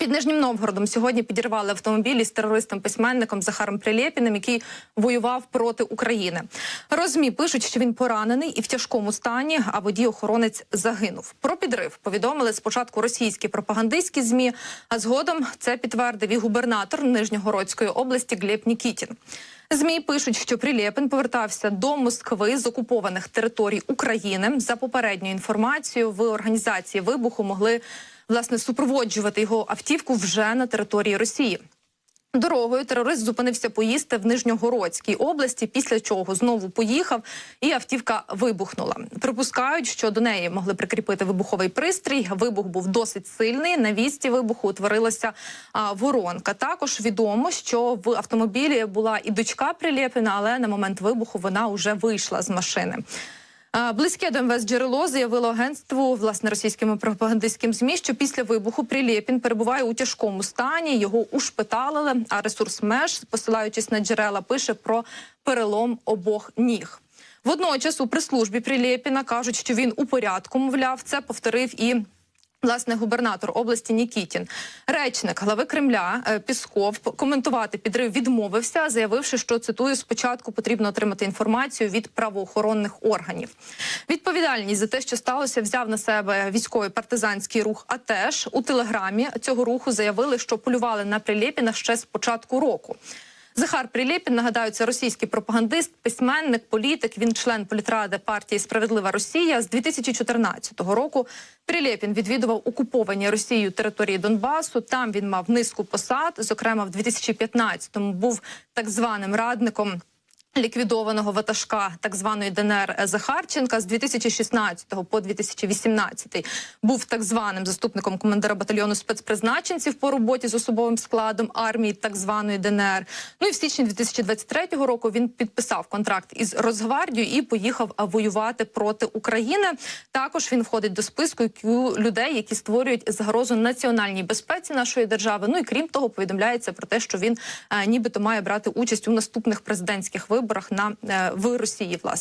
Під Нижнім Новгородом сьогодні підірвали автомобіль із терористом-письменником Захаром Прилєпіним, який воював проти України. Розмі пишуть, що він поранений і в тяжкому стані, а водій-охоронець загинув. Про підрив повідомили спочатку російські пропагандистські змі, а згодом це підтвердив і губернатор Нижньогородської області Глеб Нікітін. Змі пишуть, що Прилєпин повертався до Москви з окупованих територій України. За попередньою інформацією, в організації вибуху могли власне супроводжувати його автівку вже на території Росії. Дорогою терорист зупинився поїсти в Нижньогородській області, після чого знову поїхав, і автівка вибухнула. Припускають, що до неї могли прикріпити вибуховий пристрій. Вибух був досить сильний. На вісті вибуху утворилася а, воронка. Також відомо, що в автомобілі була і дочка Прилєпіна, але на момент вибуху вона вже вийшла з машини. Близьке до МВС джерело заявило агентству власне російським пропагандистським змі, що після вибуху Прилєпін перебуває у тяжкому стані. Його ушпиталили. А ресурс меж, посилаючись на джерела, пише про перелом обох ніг. Водночас у прес-службі Прилєпіна кажуть, що він у порядку. Мовляв, це повторив і. Власне, губернатор області Нікітін, речник глави Кремля е, Пісков коментувати підрив відмовився, заявивши, що цитую спочатку потрібно отримати інформацію від правоохоронних органів. Відповідальність за те, що сталося, взяв на себе військовий партизанський рух. А теж у телеграмі цього руху заявили, що полювали на Прилєпіна ще з початку року. Захар Прилєпін, нагадаю, це російський пропагандист, письменник, політик. Він член політради партії Справедлива Росія з 2014 року. Прилєпін відвідував окуповані Росією території Донбасу. Там він мав низку посад. Зокрема, в 2015-му був так званим радником. Ліквідованого ватажка так званої ДНР Захарченка з 2016 по 2018 був так званим заступником командира батальйону спецпризначенців по роботі з особовим складом армії так званої ДНР. Ну і в січні 2023 року він підписав контракт із Росгвардією і поїхав воювати проти України. Також він входить до списку людей, які створюють загрозу національній безпеці нашої держави. Ну і крім того, повідомляється про те, що він е, нібито має брати участь у наступних президентських виборах на е, в Росії. Власне.